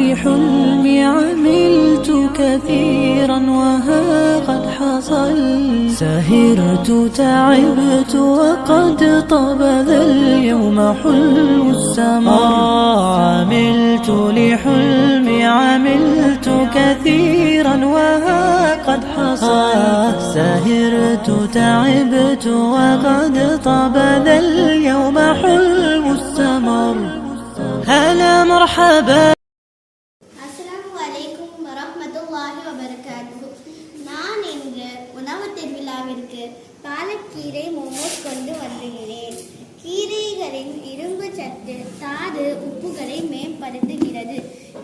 لحلمي عملت كثيرا وها قد حصل سهرت تعبت وقد طاب ذا اليوم حلم السمر عملت لحلمي عملت كثيرا وها قد حصل سهرت تعبت وقد طاب ذا اليوم حلم السمر هلا مرحبا. வரஹ்மத்துல்லாஹி நான் இன்று உணவு திருவிழாவிற்கு பாலக்கீரை மோமோஸ் கொண்டு வந்துகிறேன் கீரைகளின் இரும்பு சத்து தாது உப்புகளை மேம்படுத்துகிறது.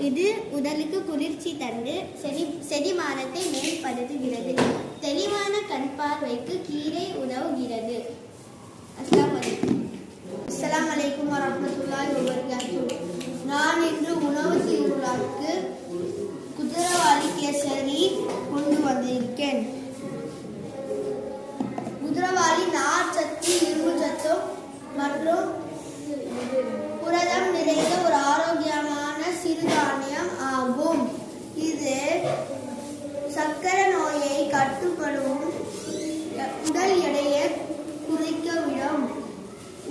இது உடலுக்கு குளிர்ச்சி தந்து செடி செரிமானத்தை மேம்படுத்துகிறது. தெளிவான கண் பார்வைக்கு கீரை உதவுகிறது. அஸ்லாம் அலைக்கும். அஸ்ஸலாமு அலைக்கும் வரஹ்மத்துல்லாஹி நான் இன்று உணவு திருவிழாவுக்கு கேசரி கொண்டு வந்திருக்கேன். குதிரவாளி நார் சத்து இரும்பு சத்து மற்றும் புரதம் நிறைந்த ஒரு ஆரோக்கியமான சிறுதானியம் ஆகும். இது சர்க்கரை நோயை கட்டுப்படும் உடல் எடையை குறைக்கவிடும்.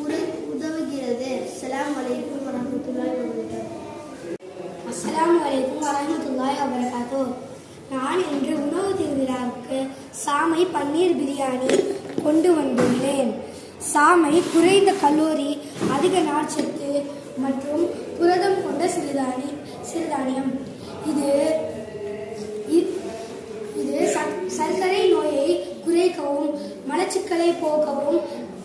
உரு- உதவுகிறது. அஸ்ஸலாமு வலைக்கும் வரஹ்மத்துல்லாஹி வபரகாத்துஹு. அஸ்ஸலாமு அலைக்கும் வரஹ்மத்துல்லாஹி வபரகாத்து நான் இன்று உணவு திருவிழாவுக்கு சாமை பன்னீர் பிரியாணி கொண்டு வந்துள்ளேன். சாமை குறைந்த கல்லூரி அதிக நார்ச்சத்து மற்றும் புரதம் கொண்ட சிறுதானி சிறுதானியம். இது இது சர்க்கரை நோயை குறைக்கவும் மலச்சிக்கலை போக்கவும்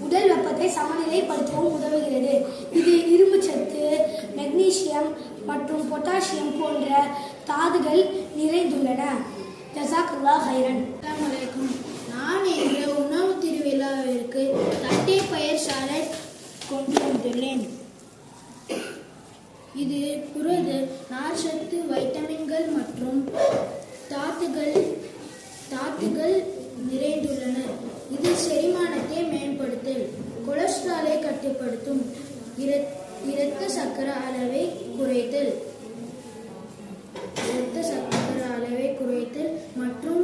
உடல் வெப்பத்தை சமநிலைப்படுத்தவும் உதவுகிறது. இது இரும்பு சத்து மெக்னீசியம் மற்றும் பொட்டாசியம் போன்ற தாதுகள் நிறைந்துள்ளன. ஜசாக்குல்லா ஹைரன் அலாமலைக்கும் நான் இன்று உணவு திருவிழாவிற்கு தட்டை பயிர் சாலட் கொண்டு வந்துள்ளேன். இது புரத நார்ச்சத்து வைட்டமின்கள் மற்றும் தாத்துகள் தாத்துகள் நிறைந்துள்ளன. இது செரிமானத்தை மேம்படுத்தல் கொலஸ்ட்ராலை கட்டுப்படுத்தும் இரத்- இரத்த சக்கர அளவை குறைத்தல். இரத்த சக்கர அளவை குறைத்தல் மற்றும்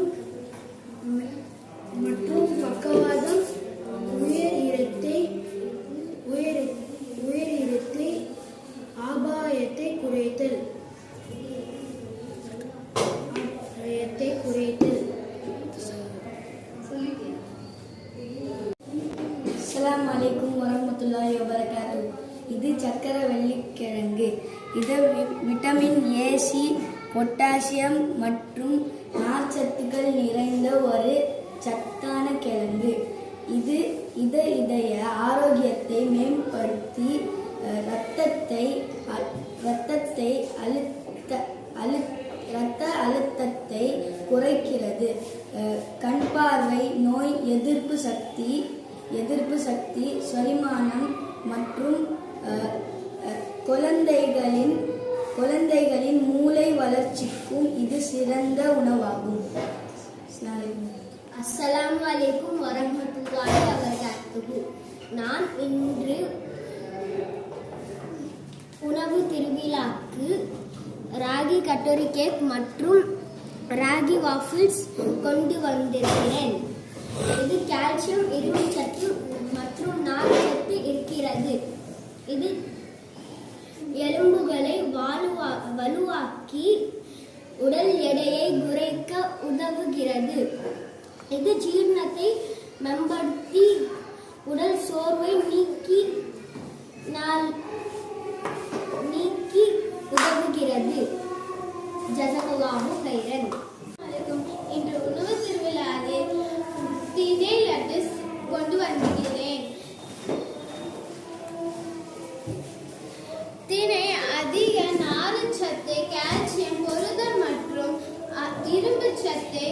மற்றும் பக்கவாதம் உயர் இரத்தை உயர் உயர் இரத்தை ஆபாயத்தை குறைத்தல். ஆபாயத்தை குறைத்தல். அஸ்லாம் அலைக்கும் வரமத்துல்லாஹி வபரகாத்து இது சக்கரை வெள்ளிக்கிழங்கு. இது விட்டமின் ஏசி பொட்டாசியம் மற்றும் நார்ச்சத்துக்கள் நிறைந்த ஒரு சத்தான கிழங்கு. இது இத இதய ஆரோக்கியத்தை மேம்படுத்தி ரத்தத்தை இரத்தத்தை அ- இரத்தத்தை அழுத்த அழு இரத்த அழுத்தத்தை குறைக்கிறது. கண் பார்வை நோய் எதிர்ப்பு சக்தி எதிர்ப்பு சக்தி செரிமானம் மற்றும் குழந்தைகளின் குழந்தைகளின் மூளை வளர்ச்சிக்கும் இது சிறந்த உணவாகும். அஸ்ஸலாமு வலைக்கும் அஸ்ஸலாமு வபரகாத்துஹு. நான் இன்று உணவு திருவிழாக்கு ராகி கட்டோரி கேக் மற்றும் ராகி வாஃபிள்ஸ் கொண்டு வந்திருக்கிறேன். இது கால்சியம் இரும்பு சத்து மற்றும் நார்ச்சத்து இருக்கிறது. இது எலும்புகளை வலுவாக்கி உடல் எடையை குறைக்க உதவுகிறது. இது ஜீரணத்தை மேம்படுத்தி உடல் சோர்வை நீக்கி நாள் நீக்கி உதவுகிறது. ஜசகல்லாஹு கைரன். அதிக நார்ச்சத்து கால்சியம் புரதம் மற்றும் இரும்பு சத்தை